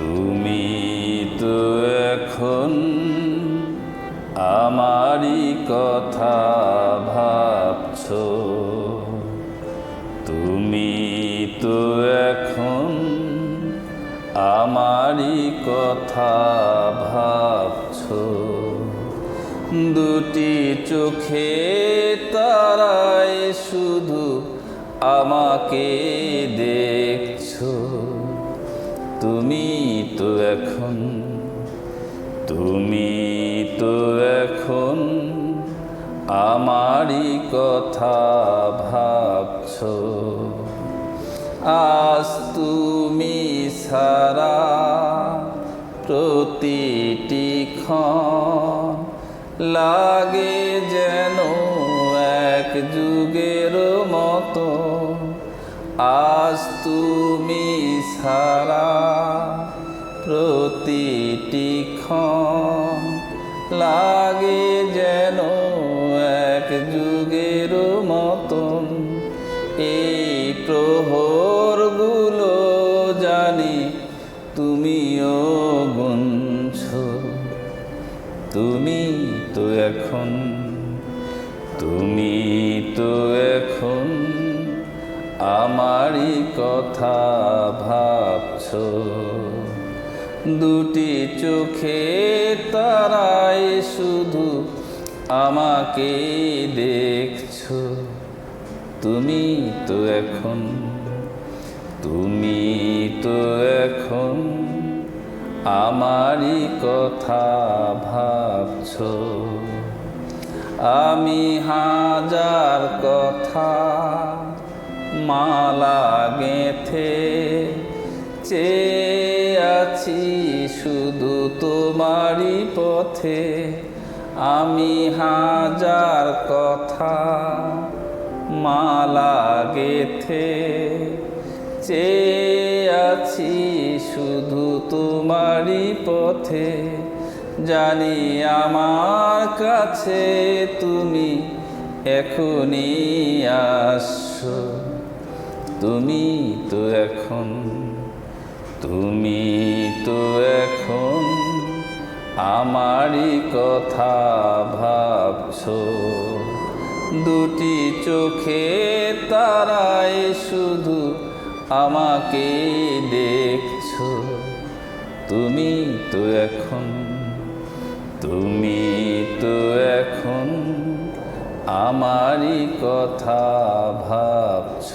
তুমি তো এখন আমারই কথা ভাবছ। তুমি তো এখন আমারই কথা ভাবছ। দুটি চোখে তারাই শুধু আমাকে দেখছ তুমি তো এখন, তুমি তো এখন আমারই কথা ভাবছ। আজ তুমি সারা প্রতিটি ক্ষণ লাগে যেন এক যুগের মতো আজ তুমি সারা প্রতিটি লাগে যেন এক যুগের মতন। এই প্রহরগুলো জানি তুমিও গুনছ। তুমি তো এখন, তুমি তো আমারই কথা ভাবছ। দুটি চোখে তারাই শুধু আমাকে দেখছ। তুমি তো এখন, তুমি তো এখন আমারই কথা ভাবছ। আমি হাজার কথা মালা গেথে চেয়ে আছি শুধু তোমারই পথে। আমি হাজার কথা মালা গেথে চেয়ে আছি শুধু তোমারই পথে। জানি আমার কাছে তুমি এখনই আসছো তুমি তো এখন, তুমি তো এখন আমারই কথা ভাবছ। দুটি চোখে তারাই শুধু আমাকে দেখছ। তুমি তো এখন, তুমি তো এখন আমারই কথা ভাবছ।